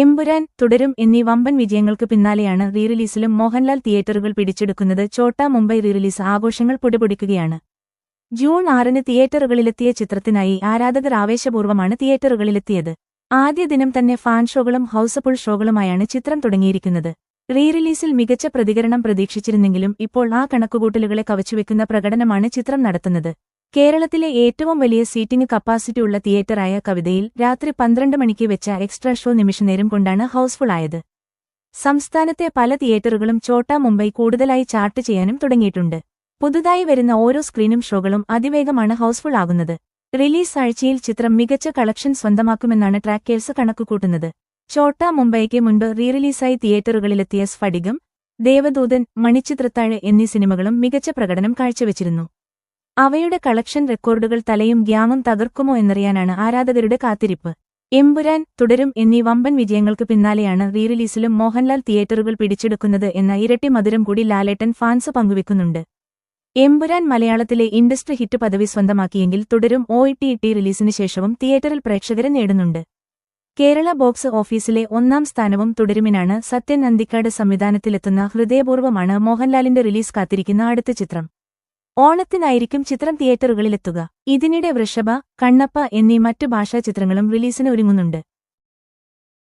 എമ്പുരാൻ തുടരും എന്നീ വമ്പൻ വിജയങ്ങൾക്ക് പിന്നാലെയാണ് റീറിലീസിലും മോഹൻലാൽ തിയേറ്ററുകൾ പിടിച്ചെടുക്കുന്നത്. ചോട്ടാ മുംബൈ റീറിലീസ് ആഘോഷങ്ങൾ പൊടിപൊടിക്കുകയാണ്. ജൂൺ ആറിന് തിയേറ്ററുകളിലെത്തിയ ചിത്രത്തിനായി ആരാധകർ ആവേശപൂർവമാണ് തിയേറ്ററുകളിലെത്തിയത്. ആദ്യ ദിനം തന്നെ ഫാൻ ഷോകളും ഹൌസഫുൾ ഷോകളുമായാണ് ചിത്രം തുടങ്ങിയിരിക്കുന്നത്. റീറിലീസിൽ മികച്ച പ്രതികരണം പ്രതീക്ഷിച്ചിരുന്നെങ്കിലും ഇപ്പോൾ ആ കണക്കുകൂട്ടലുകളെ കവച്ചുവെക്കുന്ന പ്രകടനമാണ് ചിത്രം നടത്തുന്നത്. കേരളത്തിലെ ഏറ്റവും വലിയ സീറ്റിംഗ് കപ്പാസിറ്റിയുള്ള തിയേറ്ററായ കവിതയിൽ രാത്രി പന്ത്രണ്ട് മണിക്ക് വെച്ച എക്സ്ട്രാ ഷോ നിമിഷനേരം കൊണ്ടാണ് ഹൌസ്ഫുൾ ആയത് സംസ്ഥാനത്തെ പല തിയേറ്ററുകളും ചോട്ടാ മുംബൈ കൂടുതലായി ചാർട്ട് ചെയ്യാനും തുടങ്ങിയിട്ടുണ്ട്. പുതുതായി വരുന്ന ഓരോ സ്ക്രീനും ഷോകളും അതിവേഗമാണ് ഹൌസ്ഫുൾ ആകുന്നത് റിലീസ് ആഴ്ചയിൽ ചിത്രം മികച്ച കളക്ഷൻ സ്വന്തമാക്കുമെന്നാണ് ട്രാക്കേഴ്സ് കണക്കുകൂട്ടുന്നത്. ചോട്ടാ മുംബൈക്ക് മുൻപ് റീറിലീസായി തിയേറ്ററുകളിലെത്തിയ സ്ഫടികം ദേവദൂതൻ മണിച്ചിത്രത്താഴ് എന്നീ സിനിമകളും മികച്ച പ്രകടനം കാഴ്ചവെച്ചിരുന്നു. അവയുടെ കളക്ഷൻ റെക്കോർഡുകൾ തലയും ഗ്യാമും തകർക്കുമോ എന്നറിയാനാണ് ആരാധകരുടെ കാത്തിരിപ്പ്. എമ്പുരാൻ തുടരും എന്നീ വമ്പൻ വിജയങ്ങൾക്ക് പിന്നാലെയാണ് റീറിലീസിലും മോഹൻലാൽ തിയേറ്ററുകൾ പിടിച്ചെടുക്കുന്നത് എന്ന ഇരട്ടി മധുരം കൂടി ലാലേട്ടൻ ഫാൻസ് പങ്കുവെക്കുന്നുണ്ട്. എമ്പുരാൻ മലയാളത്തിലെ ഇൻഡസ്ട്രി ഹിറ്റ് പദവി സ്വന്തമാക്കിയെങ്കിൽ തുടരും ഒ ടി ടി റിലീസിന് ശേഷവും തിയേറ്ററിൽ പ്രേക്ഷകരെ നേടുന്നുണ്ട്. കേരള ബോക്സ് ഓഫീസിലെ ഒന്നാം സ്ഥാനവും തുടരുമിനാണ് സത്യൻ നന്ദിക്കാട് സംവിധാനത്തിലെത്തുന്ന ഹൃദയപൂർവമാണ് മോഹൻലാലിന്റെ റിലീസ് കാത്തിരിക്കുന്ന അടുത്ത ചിത്രം. ഓണത്തിനായിരിക്കും ചിത്രം തിയേറ്ററുകളിലെത്തുക. ഇതിനിടെ വൃഷഭ കണ്ണപ്പ എന്നീ മറ്റു ഭാഷാ ചിത്രങ്ങളും റിലീസിന് ഒരുങ്ങുന്നുണ്ട്.